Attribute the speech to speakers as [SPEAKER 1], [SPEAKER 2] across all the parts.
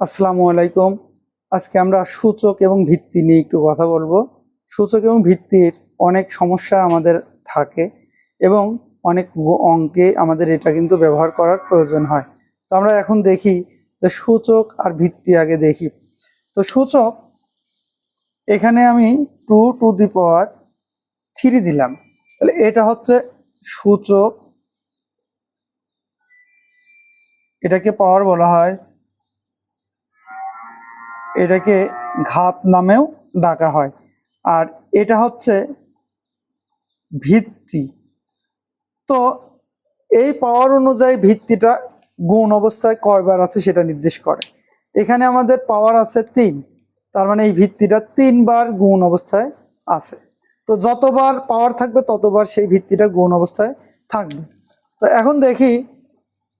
[SPEAKER 1] আসসালামু আলাইকুম। আজকে আমরা সূচক এবং ভিত্তি নিয়ে একটু কথা বলব। সূচক এবং ভিত্তির অনেক সমস্যা আমাদের থাকে এবং অনেক অঙ্কে আমাদের এটা কিন্তু ব্যবহার করার প্রয়োজন হয়। তো আমরা এখন দেখি যে সূচক আর ভিত্তি আগে দেখি। তো সূচক, এখানে আমি two two the power three দিলাম। তাহলে এটা হচ্ছে সূচক, এটাকে পাওয়ার বলা হয় এটাকে ঘাত নামেও ডাকা হয়। আর এটা হচ্ছে ভিত্তি। তো এই পাওয়ার অনুযায়ী ভিত্তিটা গুণ অবস্থায় কয়বার আছে সেটা নির্দেশ করে। এখানে আমাদের পাওয়ার আছে তিন। তার মানে এই ভিত্তিটা তিনবার গুণ অবস্থায় আছে। তো যতবার পাওয়ার থাকবে ততবার সেই ভিত্তিটা গুণ অবস্থায় থাকবে। তো এখন দেখি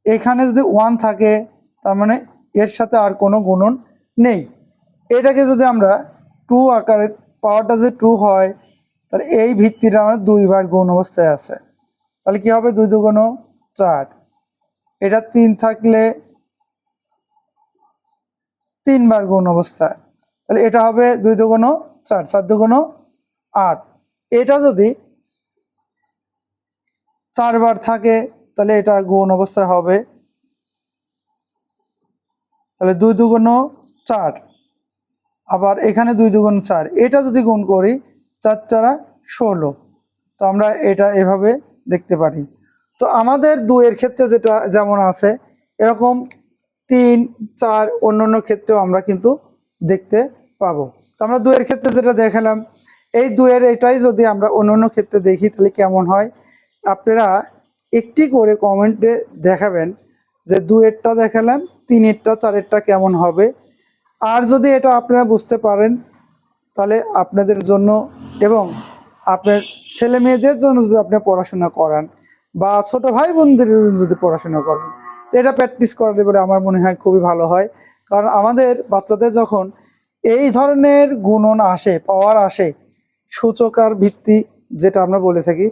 [SPEAKER 1] এখানে যদি ওয়ান থাকে, তার মানে এর সাথে আর কোনো গুণন নেই। এটাকে যদি আমরা টু আকারে পাওয়ারটা যে টু হয়, তাহলে এই ভিত্তিটা আমার দুইবার গুণ অবস্থায় আছে। তাহলে কি হবে? দুই দুগুণ চার। এটা তিন থাকলে তিনবার গুণ অবস্থায়। তাহলে এটা হবে দুই দুগুণ চার চার দুগুণ আট। এটা যদি চারবার থাকে, তাহলে এটা গুণ অবস্থায় হবে। তাহলে দুই দুগুণ চার। আবার এখানে দুই দুগুণ চার। এটা যদি গুণ করি, চার চারা ষোলো। তো আমরা এটা এভাবে দেখতে পারি। তো আমাদের দুয়ের ক্ষেত্রে যেটা যেমন আছে, এরকম তিন, চার অন্য অন্য ক্ষেত্রেও আমরা কিন্তু দেখতে পাবো। তো আমরা দুয়ের ক্ষেত্রে যেটা দেখালাম, এই দুয়ের এটাই যদি আমরা অন্য অন্য ক্ষেত্রে দেখি, তাহলে কেমন হয়? আপনারা একটি করে কমেন্টে দেখাবেন যে দুয়েরটা দেখালাম, তিনেরটা, চারেরটা কেমন হবে? আর যদি এটা আপনারা বুঝতে পারেন, তাহলে আপনাদের জন্য এবং আপনার ছেলে মেয়েদের জন্য যদি আপনি পড়াশোনা করান বা ছোট ভাই বোনদের যদি পড়াশোনা করেন এটা প্র্যাকটিস করালে বলে আমার মনে হয় খুবই ভালো হয়। কারণ আমাদের বাচ্চাদের যখন এই ধরনের গুণন আসে, পাওয়ার আসে সূচক আর ভিত্তি যেটা আমরা বলে থাকি,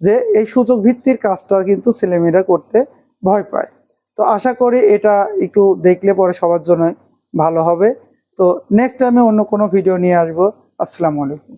[SPEAKER 1] যে এই সূচক ভিত্তির কাজটা কিন্তু ছেলেমেয়েরা করতে ভয় পায়। তো আশা করি এটা একটু দেখলে পরে সবার জন্য ভালো হবে। তো নেক্সট টাইমে অন্য কোনো ভিডিও নিয়ে আসব। আসসালামু আলাইকুম।